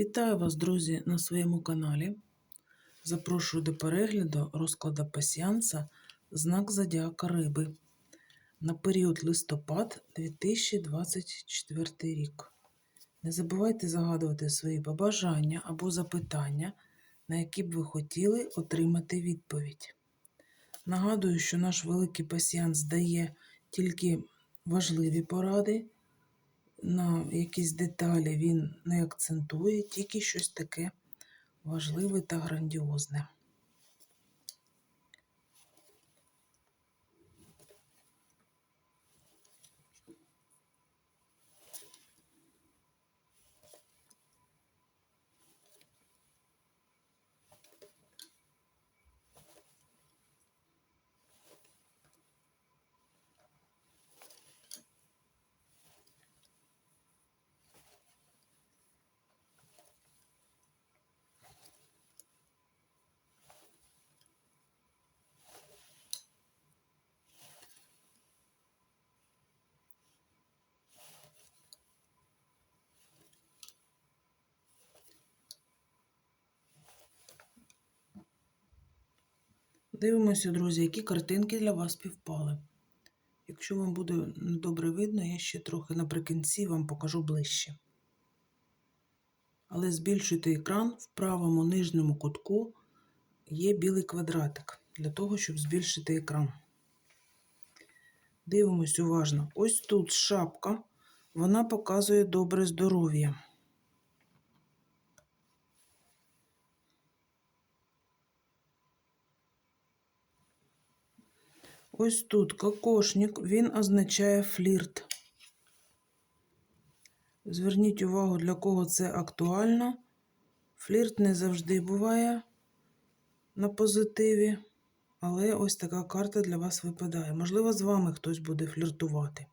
Вітаю вас, друзі, на своєму каналі. Запрошую до перегляду розкладу пасіанса знак Зодіака Риби на період листопад 2024 рік. Не забувайте загадувати свої побажання або запитання, на які б ви хотіли отримати відповідь. Нагадую, що наш великий пасіанс дає тільки важливі поради на якісь деталі він не акцентує, тільки щось таке важливе та грандіозне. Дивимося, друзі, які картинки для вас співпали. Якщо вам буде добре видно, я ще трохи наприкінці вам покажу ближче. Але збільшуйте екран в правому нижньому кутку є білий квадратик для того, щоб збільшити екран. Дивимось уважно. Ось тут шапка, вона показує добре здоров'я. Ось тут кокошник, він означає флірт. Зверніть увагу, для кого це актуально. Флірт не завжди буває на позитиві, але ось така карта для вас випадає. Можливо, з вами хтось буде фліртувати.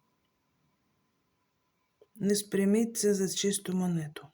Не спряміть це за чисту монету.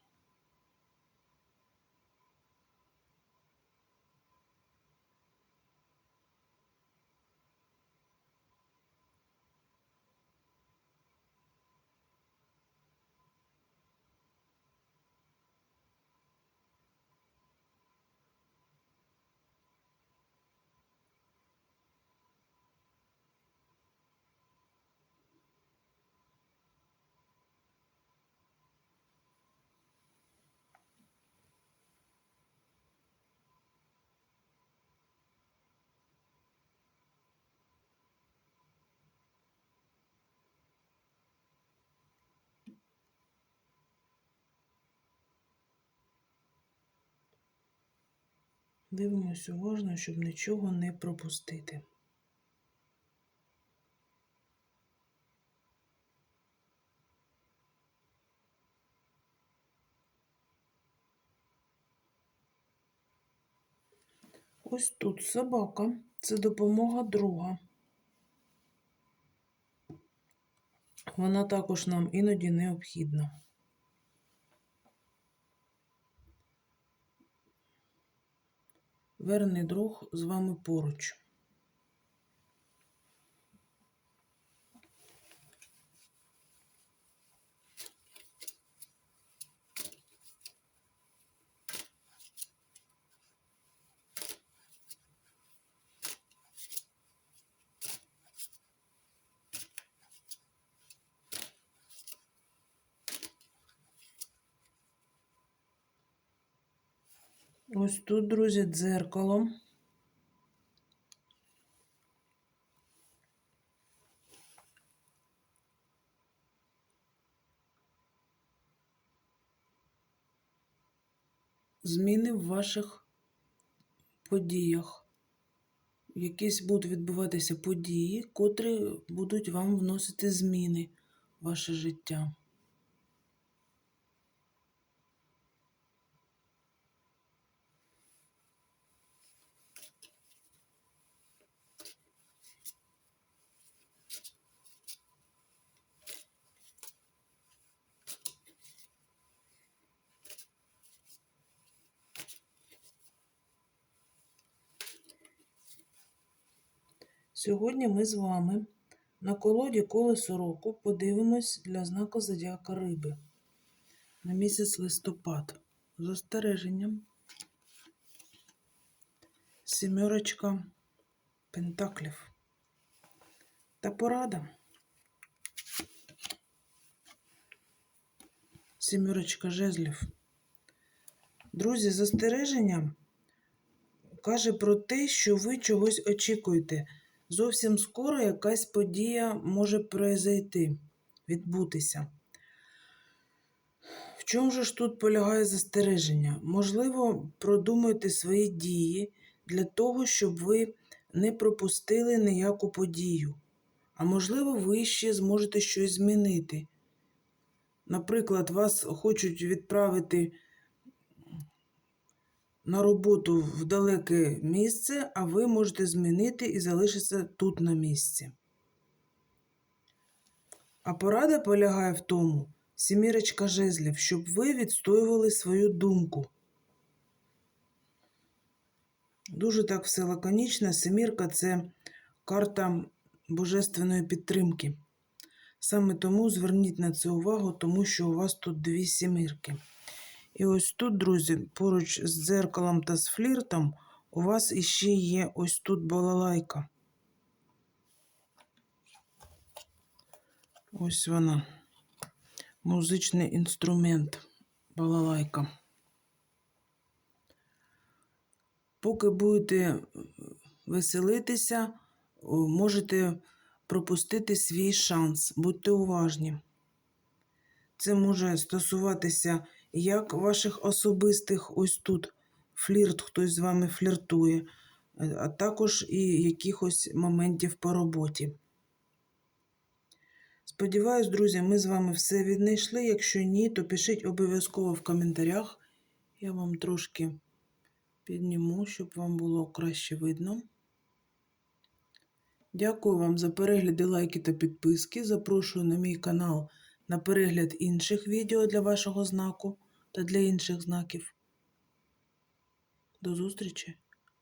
Дивимось уважно, щоб нічого не пропустити. Ось тут собака це допомога друга. Вона також нам іноді необхідна. Верний друг з вами поруч. Ось тут, друзі, дзеркало. Зміни в ваших подіях. Якісь будуть відбуватися події, котрі будуть вам вносити зміни в ваше життя. Сьогодні ми з вами на колоді колесо року подивимось для знаку Зодіака Риби на місяць листопад. застереженням. Сімерочка пентаклів. Та порада. Сімерочка жезлів. Друзі, застереження каже про те, що ви чогось очікуєте. Зовсім скоро якась подія може произойти, відбутися. В чому же ж тут полягає застереження? Можливо, продумайте свої дії для того, щоб ви не пропустили ніяку подію. А можливо, ви ще зможете щось змінити. Наприклад, вас хочуть відправити на роботу в далеке місце, а ви можете змінити і залишитися тут на місці. А порада полягає в тому, сімірочка жезлів, щоб ви відстоювали свою думку. Дуже так все лаконічно. Семірка це карта божественної підтримки. Саме тому зверніть на це увагу, тому що у вас тут дві сімірки. І ось тут, друзі, поруч з дзеркалом та з фліртом, у вас іще є ось тут балалайка. Ось вона. Музичний інструмент. Балалайка. Поки будете веселитися, можете пропустити свій шанс. Будьте уважні. Це може стосуватися як ваших особистих, ось тут флірт, хтось з вами фліртує, а також і якихось моментів по роботі. Сподіваюсь, друзі, ми з вами все віднайшли. Якщо ні, то пишіть обов'язково в коментарях. Я вам трошки підніму, щоб вам було краще видно. Дякую вам за перегляди, лайки та підписки. Запрошую на мій канал на перегляд інших відео для вашого знаку та для інших знаків. До зустрічі!